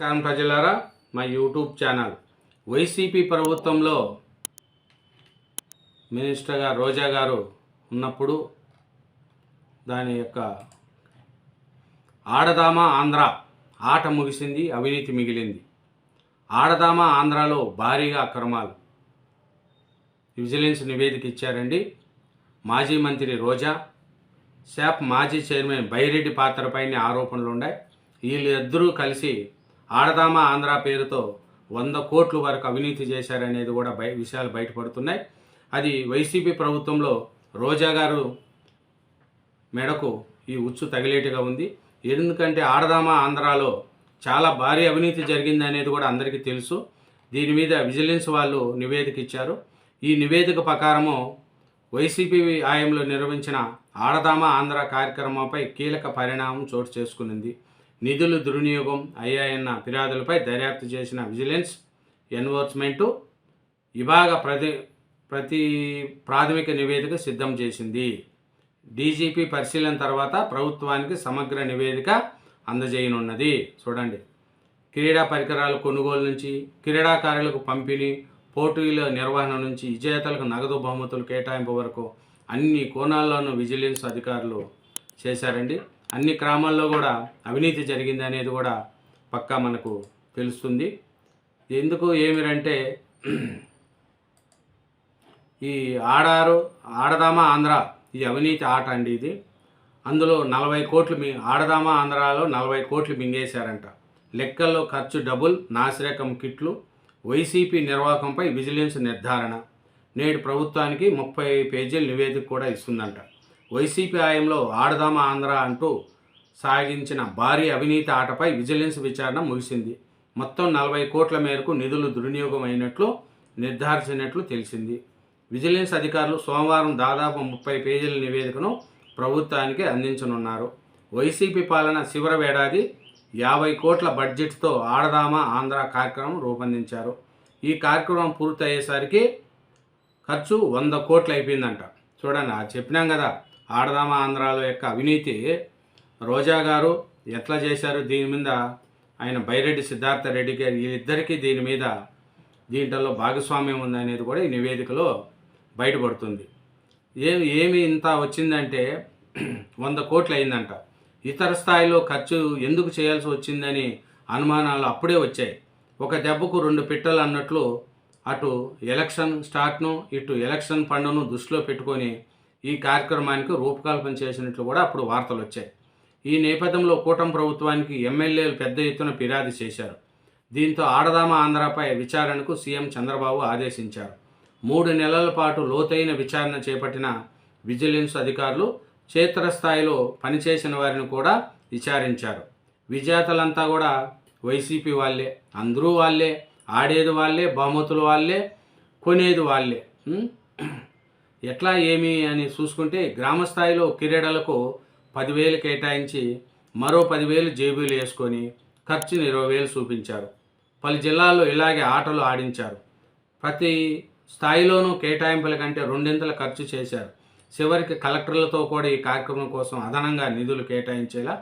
నమస్కారం ప్రజలారా మా యూట్యూబ్ ఛానల్. వైసీపీ ప్రభుత్వంలో మినిస్టర్గా రోజా గారు ఉన్నప్పుడు దాని యొక్క ఆడదామా ఆంధ్ర ఆట ముగిసింది అవినీతి మిగిలింది. ఆడదామా ఆంధ్రాలో భారీగా అక్రమాలు. విజిలెన్స్ నివేదిక ఇచ్చారండి. మాజీ మంత్రి రోజా శాప్ మాజీ చైర్మన్ బైరెడ్డి పాత్రపైన ఆరోపణలు ఉన్నాయి వీళ్ళిద్దరూ కలిసి ఆడదామా ఆంధ్ర పేరుతో వంద కోట్ల వరకు అవినీతి చేశారనేది కూడా బయ విషయాలు బయటపడుతున్నాయి. అది వైసీపీ ప్రభుత్వంలో రోజా గారు మెడకు ఈ ఉచ్చు తగిలేటుగా ఉంది. ఎందుకంటే ఆడదామా ఆంధ్రాలో చాలా భారీ అవినీతి జరిగింది అనేది కూడా అందరికీ తెలుసు. దీని మీద విజిలెన్స్ వాళ్ళు నివేదిక ఇచ్చారు. ఈ నివేదిక ప్రకారము వైసీపీ ఆయంలో నిర్వహించిన ఆడదామా ఆంధ్ర కార్యక్రమంపై కీలక పరిణామం చోటు చేసుకునింది. నిధులు దుర్వినియోగం అయ్యాయన్న ఫిర్యాదులపై దర్యాప్తు చేసిన విజిలెన్స్ ఎన్ఫోర్స్మెంటు విభాగ ప్రతి ప్రతి ప్రాథమిక నివేదిక సిద్ధం చేసింది. డీజీపీ పరిశీలన తర్వాత ప్రభుత్వానికి సమగ్ర నివేదిక అందజేయనున్నది. చూడండి. క్రీడా పరికరాల కొనుగోలు నుంచి క్రీడాకారులకు పంపిణీ పోటీల నిర్వహణ నుంచి విజేతలకు నగదు బహుమతులు కేటాయింపు వరకు అన్ని కోణాల్లోనూ విజిలెన్స్ అధికారులు చేశారండి. అన్ని గ్రామాల్లో కూడా అవినీతి జరిగింది అనేది కూడా పక్కా మనకు తెలుస్తుంది. ఎందుకు ఏమిరంటే ఈ ఆడారు ఆడదామా ఆంధ్ర ఈ అవినీతి ఆట అండి ఇది. అందులో నలభై కోట్లు మీ ఆడదామా ఆంధ్రాలో నలభై కోట్లు మింగేశారంట. లెక్కల్లో ఖర్చు డబుల్ నాసిరకం కిట్లు వైసీపీ నిర్వాహకంపై విజిలెన్స్ నిర్ధారణ. నేడు ప్రభుత్వానికి ముప్పై పేజీల నివేదిక కూడా ఇస్తుందంట. వైసీపీ ఆయంలో ఆడదామా ఆంధ్ర అంటూ సాగించిన భారీ అవినీతి ఆటపై విజిలెన్స్ విచారణ ముగిసింది. మొత్తం నలభై కోట్ల మేరకు నిధులు దుర్వినియోగం అయినట్లు నిర్ధారించినట్లు తెలిసింది. విజిలెన్స్ అధికారులు సోమవారం దాదాపు ముప్పై పేజీల నివేదికను ప్రభుత్వానికి అందించనున్నారు. వైసీపీ పాలన చివరి ఏడాది యాభై కోట్ల బడ్జెట్తో ఆడదామా ఆంధ్ర కార్యక్రమం రూపొందించారు. ఈ కార్యక్రమం పూర్తయ్యేసరికి ఖర్చు వంద కోట్లు అయిపోయిందంట చూడండి చెప్పినాం కదా. ఆడదామా ఆంధ్రాలో యొక్క అవినీతి రోజా గారు ఎట్లా చేశారు? దీని మీద ఆయన బైరెడ్డి సిద్ధార్థ రెడ్డి గారు వీళ్ళిద్దరికీ దీని మీద దీంట్లో భాగస్వామ్యం ఉందనేది కూడా ఈ నివేదికలో బయటపడుతుంది. ఏమి ఏమి ఇంత వచ్చిందంటే వంద కోట్లు అయిందంట. ఇతర స్థాయిలో ఖర్చు ఎందుకు చేయాల్సి వచ్చిందని అనుమానాలు అప్పుడే వచ్చాయి. ఒక దెబ్బకు రెండు పిట్టలు అన్నట్లు అటు ఎలక్షన్ స్టార్ట్ను ఇటు ఎలక్షన్ ఫండ్ను దృష్టిలో పెట్టుకొని ఈ కార్యక్రమానికి రూపకల్పన చేసినట్లు కూడా అప్పుడు వార్తలు వచ్చాయి. ఈ నేపథ్యంలో కూటమి ప్రభుత్వానికి ఎమ్మెల్యేలు పెద్ద ఎత్తున ఫిర్యాదు చేశారు. దీంతో ఆడదామ ఆంధ్రపై విచారణకు సీఎం చంద్రబాబు ఆదేశించారు. మూడు నెలల పాటు లోతైన విచారణ చేపట్టిన విజిలెన్స్ అధికారులు క్షేత్రస్థాయిలో పనిచేసిన వారిని కూడా విచారించారు. విజేతలంతా కూడా వైసీపీ వాళ్ళే. అందరూ వాళ్ళే. ఆడేది వాళ్ళే బహుమతులు వాళ్ళే కొనేది వాళ్ళే. ఎట్లా ఏమి అని చూసుకుంటే గ్రామ స్థాయిలో క్రీడలకు పదివేలు కేటాయించి మరో పదివేలు జేబులు వేసుకొని ఖర్చుని ఇరవై వేలు చూపించారు. పలు జిల్లాల్లో ఇలాగే ఆటలు ఆడించారు. ప్రతి స్థాయిలోనూ కేటాయింపుల కంటే రెండింతల ఖర్చు చేశారు. చివరికి కలెక్టర్లతో కూడా ఈ కార్యక్రమం కోసం అదనంగా నిధులు కేటాయించేలా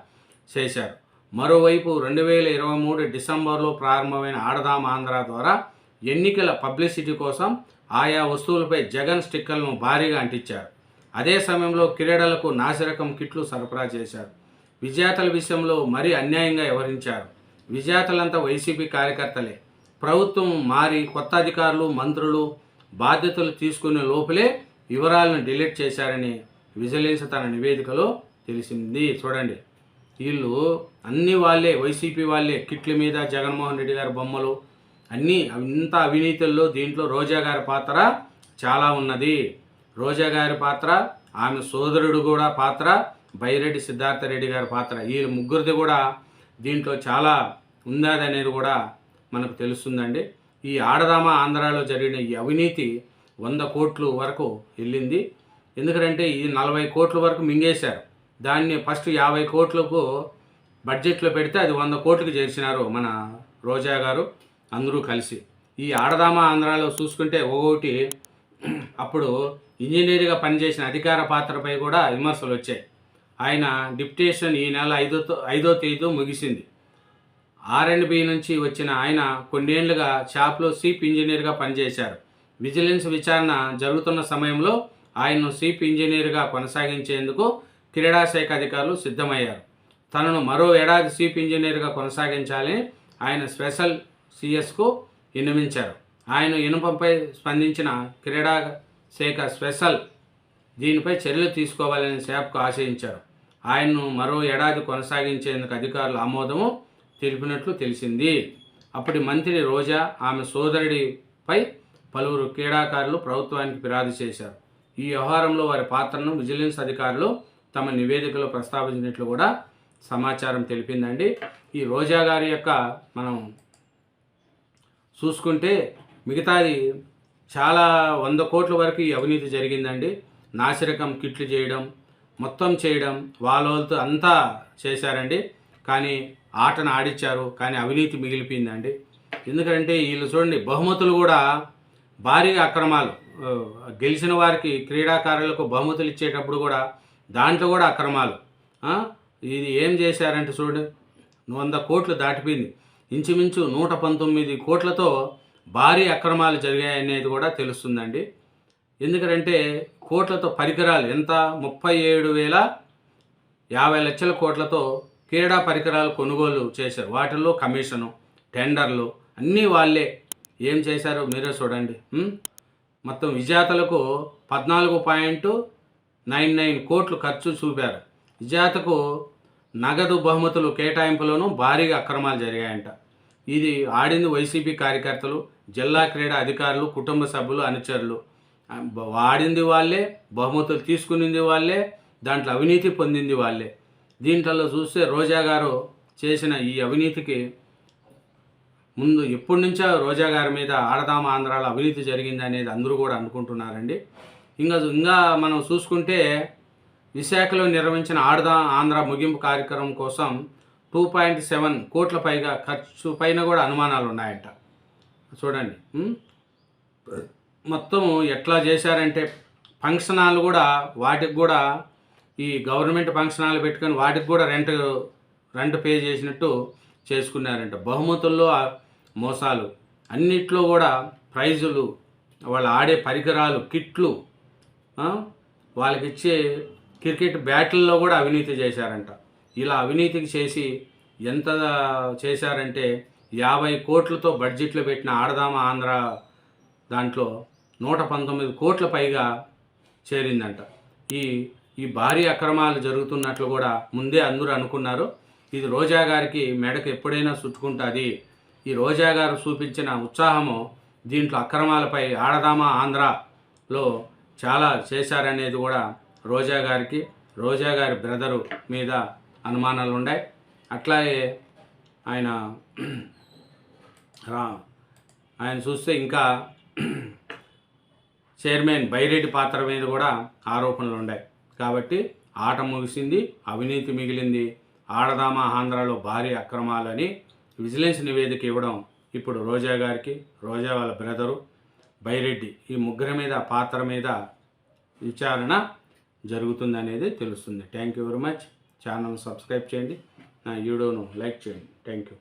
చేశారు. మరోవైపు రెండు వేల ఇరవై మూడు డిసెంబర్లో ప్రారంభమైన ఆడదాం ఆంధ్ర ద్వారా ఎన్నికల పబ్లిసిటీ కోసం ఆయా వస్తువులపై జగన్ స్టిక్కర్లను భారీగా అంటించారు. అదే సమయంలో క్రీడలకు నాసిరకం కిట్లు సరఫరా చేశారు. విజేతల విషయంలో మరీ అన్యాయంగా వ్యవహరించారు. విజేతలంతా వైసీపీ కార్యకర్తలే. ప్రభుత్వం మారి కొత్త అధికారులు మంత్రులు బాధ్యతలు తీసుకునే లోపలే వివరాలను డిలీట్ చేశారని విజిలెన్స్ తన నివేదికలో తెలిసింది. చూడండి. వీళ్ళు అన్ని వాళ్ళే వైసీపీ వాళ్ళే కిట్ల మీద జగన్మోహన్ రెడ్డి గారి బొమ్మలు అన్నీ ఇంత అవినీతుల్లో దీంట్లో రోజా గారి పాత్ర చాలా ఉన్నది. రోజా గారి పాత్ర ఆమె సోదరుడు కూడా పాత్ర బైరెడ్డి సిద్ధార్థ రెడ్డి గారి పాత్ర. వీళ్ళు ముగ్గురిది కూడా దీంట్లో చాలా ఉందనేది అనేది కూడా మనకు తెలుస్తుందండి. ఈ ఆడదామ ఆంధ్రాలో జరిగిన ఈ అవినీతి వంద కోట్లు వరకు వెళ్ళింది. ఎందుకంటే ఈ నలభై కోట్ల వరకు మింగేశారు. దాన్ని ఫస్ట్ యాభై కోట్లకు బడ్జెట్లో పెడితే అది వంద కోట్లకు చేర్చినారు మన రోజా గారు. అందరూ కలిసి. ఈ ఆడదామా ఆంధ్రాలో చూసుకుంటే ఒక్కొక్కటి అప్పుడు ఇంజనీర్గా పనిచేసిన అధికార పాత్రపై కూడా విమర్శలు వచ్చాయి. ఆయన డిప్యుటేషన్ ఈ నెల ఐదో ఐదో తేదీ ముగిసింది. ఆర్ఎండ్బి నుంచి వచ్చిన ఆయన కొన్నేళ్ళుగా షాప్లో చీఫ్ ఇంజనీర్గా పనిచేశారు. విజిలెన్స్ విచారణ జరుగుతున్న సమయంలో ఆయన్ను చీఫ్ ఇంజనీర్గా కొనసాగించేందుకు క్రీడా శాఖ అధికారులు సిద్ధమయ్యారు. తనను మరో ఏడాది చీఫ్ ఇంజనీర్గా కొనసాగించాలని ఆయన స్పెషల్ సిఎస్కు విన్నవించారు. ఆయన ఇనుపంపై స్పందించిన క్రీడా శాఖ స్పెషల్ దీనిపై చర్యలు తీసుకోవాలని శాప్కు ఆశయించారు. ఆయన్ను మరో ఏడాది కొనసాగించేందుకు అధికారులు ఆమోదము తెలిపినట్లు తెలిసింది. అప్పటి మంత్రి రోజా ఆమె సోదరుడిపై పలువురు క్రీడాకారులు ప్రభుత్వానికి ఫిర్యాదు చేశారు. ఈ వ్యవహారంలో వారి పాత్రను విజిలెన్స్ అధికారులు తమ నివేదికలో ప్రస్తావించినట్లు కూడా సమాచారం తెలిపిందండి. ఈ రోజా గారి యొక్క మనం చూసుకుంటే మిగతాది చాలా వంద కోట్ల వరకు ఈ అవినీతి జరిగిందండి. నాసిరకం కిట్లు చేయడం మొత్తం చేయడం వాళ్ళతో అంతా చేశారండి. కానీ ఆటను ఆడిచ్చారు కానీ అవినీతి మిగిలిపోయిందండి. ఎందుకంటే వీళ్ళు చూడండి బహుమతులు కూడా భారీగా అక్రమాలు. గెలిచిన వారికి క్రీడాకారులకు బహుమతులు ఇచ్చేటప్పుడు కూడా దాంట్లో కూడా అక్రమాలు. ఇది ఏం చేశారంటే చూడండి వంద కోట్లు దాటిపోయింది. ఇంచుమించు నూట పంతొమ్మిది కోట్లతో భారీ అక్రమాలు జరిగాయనేది కూడా తెలుస్తుందండి. ఎందుకంటే కోట్లతో పరికరాలు ఎంత? ముప్పై ఏడు వేల యాభై లక్షల కోట్లతో క్రీడా పరికరాలు కొనుగోలు చేశారు. వాటిల్లో కమిషను టెండర్లు అన్నీ వాళ్ళే. ఏం చేశారో మీరే చూడండి. మొత్తం విజేతలకు పద్నాలుగు పాయింట్ నైన్ నైన్ కోట్లు ఖర్చు చూపారు. విజేతకు నగదు బహుమతులు కేటాయింపులోనూ భారీగా అక్రమాలు జరిగాయంట. ఇది ఆడింది వైసీపీ కార్యకర్తలు జిల్లా క్రీడా అధికారులు కుటుంబ సభ్యులు అనుచరులు. ఆడింది వాళ్ళే బహుమతులు తీసుకునింది వాళ్ళే దాంట్లో అవినీతి పొందింది వాళ్ళే. దీంట్లో చూస్తే రోజా గారు చేసిన ఈ అవినీతికి ముందు ఎప్పటి నుంచో రోజా గారి మీద ఆడదామ ఆంధ్రాలో అవినీతి జరిగింది అనేది అందరూ కూడా అనుకుంటున్నారండి. ఇంకా ఇంకా మనం చూసుకుంటే విశాఖలో నిర్వహించిన ఆడదా ఆంధ్ర ముగింపు కార్యక్రమం కోసం టూ పాయింట్ సెవెన్ కోట్ల పైగా ఖర్చు పైన కూడా అనుమానాలు ఉన్నాయంట చూడండి మొత్తం ఎట్లా చేశారంటే ఫంక్షన్ హాల్ కూడా వాటికి కూడా ఈ గవర్నమెంట్ ఫంక్షన్ హాల్ పెట్టుకొని వాటికి కూడా రెంట్ రెంట్ పే చేసినట్టు చేసుకున్నారంట. బహుమతుల్లో మోసాలు. అన్నిట్లో కూడా ప్రైజులు వాళ్ళు ఆడే పరికరాలు కిట్లు వాళ్ళకి ఇచ్చే క్రికెట్ బ్యాట్లలో కూడా అవినీతి చేశారంట. ఇలా అవినీతికి చేసి ఎంత చేశారంటే యాభై కోట్లతో బడ్జెట్లో పెట్టిన ఆడదామ ఆంధ్ర దాంట్లో నూట పంతొమ్మిది కోట్ల పైగా చేరిందంట. ఈ ఈ భారీ అక్రమాలు జరుగుతున్నట్లు కూడా ముందే అందరూ అనుకున్నారు. ఇది రోజా గారికి మెడకు ఎప్పుడైనా చుట్టుకుంటుంది. ఈ రోజా గారు చూపించిన ఉత్సాహము దీంట్లో అక్రమాలపై ఆడదామా ఆంధ్రలో చాలా చేశారనేది కూడా రోజా గారికి రోజా గారి బ్రదరు మీద అనుమానాలు ఉన్నాయి అట్లాగే ఆయన ఆయన చూస్తే ఇంకా చైర్మన్ బైరెడ్డి పాత్ర మీద కూడా ఆరోపణలు ఉన్నాయి కాబట్టి ఆట ముగిసింది అవినీతి మిగిలింది. ఆడదామా ఆంధ్రాలో భారీ అక్రమాలని విజిలెన్స్ నివేదిక ఇవ్వడం ఇప్పుడు రోజా గారికి రోజా వాళ్ళ బ్రదరు బైరెడ్డి ఈ ముగ్గురి మీద పాత్ర మీద విచారణ జరుగుతుందనేది తెలుస్తుంది. Thank you very much channel subscribe చేయండి. నా వీడియోను లైక్ చేయండి. Thank you